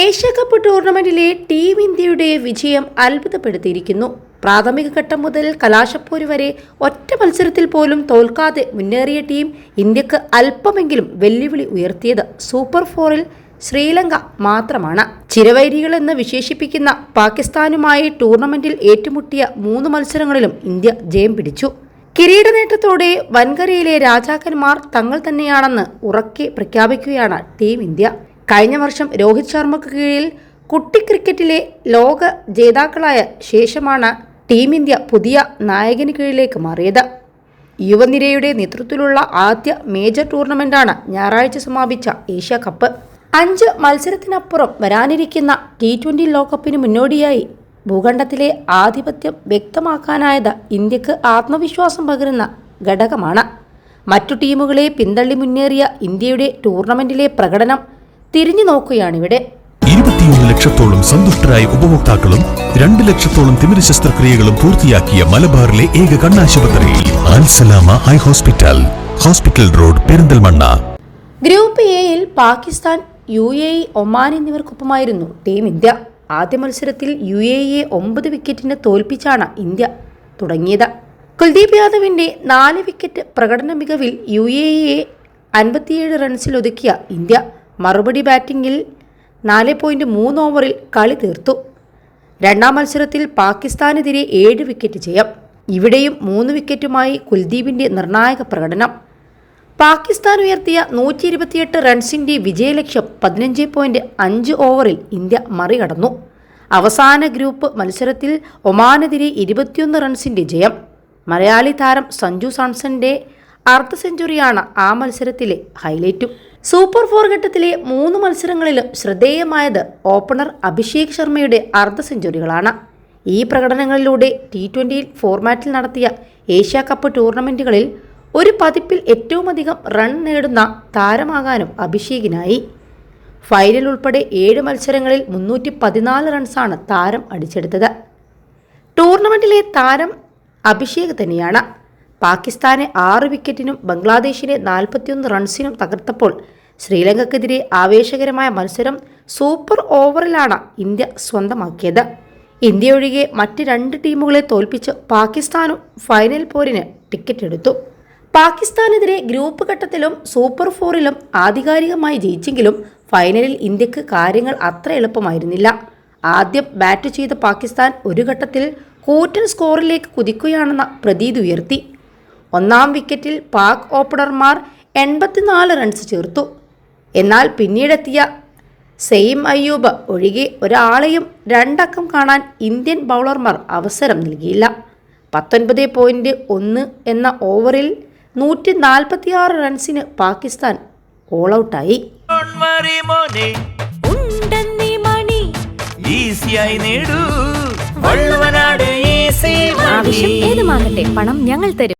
Asia cup ടൂർണമെന്റിലെ team ഇന്ത്യയുടെ വിജയം അത്ഭുതപ്പെടുത്തിയിരിക്കുന്നു. പ്രാഥമിക ഘട്ടം മുതൽ കലാശപ്പോര് വരെ ഒറ്റ മത്സരത്തിൽ പോലും തോൽക്കാതെ മുന്നേറിയ ടീം ഇന്ത്യയ്ക്ക് അല്പമെങ്കിലും വെല്ലുവിളി ഉയർത്തിയത് സൂപ്പർ ഫോറിൽ ശ്രീലങ്ക മാത്രമാണ്. ചിരവൈരികളെന്ന് വിശേഷിപ്പിക്കുന്ന പാകിസ്ഥാനുമായി ടൂർണമെന്റിൽ ഏറ്റുമുട്ടിയ മൂന്ന് മത്സരങ്ങളിലും ഇന്ത്യ ജയം പിടിച്ചു. കിരീട നേട്ടത്തോടെ വൻകരയിലെ രാജാക്കന്മാർ തങ്ങൾ തന്നെയാണെന്ന് ഉറക്കെ പ്രഖ്യാപിക്കുകയാണ് ടീം ഇന്ത്യ. കഴിഞ്ഞ വർഷം രോഹിത് ശർമ്മക്ക് കീഴിൽ കുട്ടി ക്രിക്കറ്റിലെ ലോക ജേതാക്കളായ ശേഷമാണ് ടീം ഇന്ത്യ പുതിയ നായകന് കീഴിലേക്ക് മാറിയത്. യുവനിരയുടെ നേതൃത്വത്തിലുള്ള ആദ്യ മേജർ ടൂർണമെന്റാണ് ഞായറാഴ്ച സമാപിച്ച ഏഷ്യ കപ്പ്. അഞ്ച് മത്സരത്തിനപ്പുറം വരാനിരിക്കുന്ന ടി ട്വന്റി ലോകകപ്പിന് മുന്നോടിയായി ഭൂഖണ്ഡത്തിലെ ആധിപത്യം വ്യക്തമാക്കാനായത് ഇന്ത്യയ്ക്ക് ആത്മവിശ്വാസം പകരുന്ന ഘടകമാണ്. മറ്റു ടീമുകളെ പിന്തള്ളി മുന്നേറിയ ഇന്ത്യയുടെ ടൂർണമെന്റിലെ പ്രകടനം തിരിഞ്ഞു നോക്കുകയാണ് ഇവിടെ ഇരുപത്തിയൊന്ന് ലക്ഷത്തോളം സന്തുഷ്ടരായ ഉപഭോക്താക്കളും രണ്ട് ലക്ഷത്തോളം തിമിര ശസ്ത്രക്രിയകളും പൂർത്തിയാക്കിയ മലബാറിലെ ഏക കണ്ണാശുപത്രി high hospital hospital road Perinthalmanna. Group എയിൽ Pakistan U A E Oman എന്നിവർക്കൊപ്പമായിരുന്നു team India. ആദ്യ മത്സരത്തിൽ യു എ ഇയെ ഒമ്പത് വിക്കറ്റിന് തോൽപ്പിച്ചാണ് ഇന്ത്യ തുടങ്ങിയത്. കുൽദീപ് യാദവിന്റെ നാല് വിക്കറ്റ് പ്രകടന മികവിൽ യു എ ഇയെ അൻപത്തിയേഴ് റൺസിൽ ഒതുക്കിയ ഇന്ത്യ. മറുപടി ബാറ്റിംഗിൽ നാല് പോയിന്റ് മൂന്ന് ഓവറിൽ കളി തീർത്തു. രണ്ടാം മത്സരത്തിൽ പാകിസ്ഥാനെതിരെ ഏഴ് വിക്കറ്റ് ജയം. ഇവിടെയും മൂന്ന് വിക്കറ്റുമായി കുൽദീപിന്റെ നിർണായക പ്രകടനം. പാകിസ്ഥാൻ ഉയർത്തിയ നൂറ്റി ഇരുപത്തിയെട്ട് റൺസിന്റെ വിജയലക്ഷ്യം പതിനഞ്ച് പോയിന്റ് അഞ്ച് ഓവറിൽ ഇന്ത്യ മറികടന്നു. അവസാന ഗ്രൂപ്പ് മത്സരത്തിൽ ഒമാനെതിരെ ഇരുപത്തിയൊന്ന് റൺസിന്റെ ജയം. മലയാളി താരം സഞ്ജു സാംസന്റെ അർദ്ധ സെഞ്ചുറിയാണ് ആ മത്സരത്തിലെ ഹൈലൈറ്റും. സൂപ്പർ ഫോർ ഘട്ടത്തിലെ മൂന്ന് മത്സരങ്ങളിലും ശ്രദ്ധേയമായത് ഓപ്പണർ അഭിഷേക് ശർമ്മയുടെ അർദ്ധ സെഞ്ചുറികളാണ്. ഈ പ്രകടനങ്ങളിലൂടെ ടി ട്വന്റി ഫോർമാറ്റിൽ നടത്തിയ ഏഷ്യ കപ്പ് ടൂർണമെന്റുകളിൽ ഒരു പതിപ്പിൽ ഏറ്റവുമധികം റൺ നേടുന്ന താരമാകാനും അഭിഷേകിനായി. ഫൈനൽ ഉൾപ്പെടെ ഏഴ് മത്സരങ്ങളിൽ മുന്നൂറ്റി പതിനാല് റൺസാണ് താരം അടിച്ചെടുത്തത്. ടൂർണമെന്റിലെ താരം അഭിഷേക് തന്നെയാണ്. പാകിസ്ഥാനെ ആറ് വിക്കറ്റിനും ബംഗ്ലാദേശിനെ നാൽപ്പത്തിയൊന്ന് റൺസിനും തകർത്തപ്പോൾ ശ്രീലങ്കക്കെതിരെ ആവേശകരമായ മത്സരം സൂപ്പർ ഓവറിലാണ് ഇന്ത്യ സ്വന്തമാക്കിയത്. ഇന്ത്യ ഒഴികെ മറ്റ് രണ്ട് ടീമുകളെ തോൽപ്പിച്ച് പാകിസ്ഥാനും ഫൈനൽ പോരിന് ടിക്കറ്റ് എടുത്തു പാകിസ്ഥാനെതിരെ ഗ്രൂപ്പ് ഘട്ടത്തിലും സൂപ്പർ ഫോറിലും ആധികാരികമായി ജയിച്ചെങ്കിലും ഫൈനലിൽ ഇന്ത്യയ്ക്ക് കാര്യങ്ങൾ അത്ര എളുപ്പമായിരുന്നില്ല. ആദ്യം ബാറ്റ് ചെയ്ത പാകിസ്ഥാൻ ഒരു ഘട്ടത്തിൽ കൂറ്റൻ സ്കോറിലേക്ക് കുതിക്കുകയാണെന്ന പ്രതീതി ഉയർത്തി. ഒന്നാം വിക്കറ്റിൽ പാക് ഓപ്പണർമാർ എൺപത്തിനാല് റൺസ് ചേർത്തു. എന്നാൽ പിന്നീടെത്തിയ സെയിം അയ്യൂബ് ഒഴികെ ഒരാളെയും രണ്ടക്കം കാണാൻ ഇന്ത്യൻ ബൗളർമാർ അവസരം നൽകിയില്ല. പത്തൊൻപത് പോയിന്റ് ഒന്ന് എന്ന ഓവറിൽ നൂറ്റി നാൽപ്പത്തിയാറ് റൺസിന് പാകിസ്ഥാൻ ഓൾ ഔട്ടായി മറി മോനെ ഉണ്ടെന്നീ മണി. ഈസിയായി നേടൂ. വള്ളുവനാട് ഈസി ആവശ്യം ഏതുമാകട്ടെ പണം ഞങ്ങൾ തരും.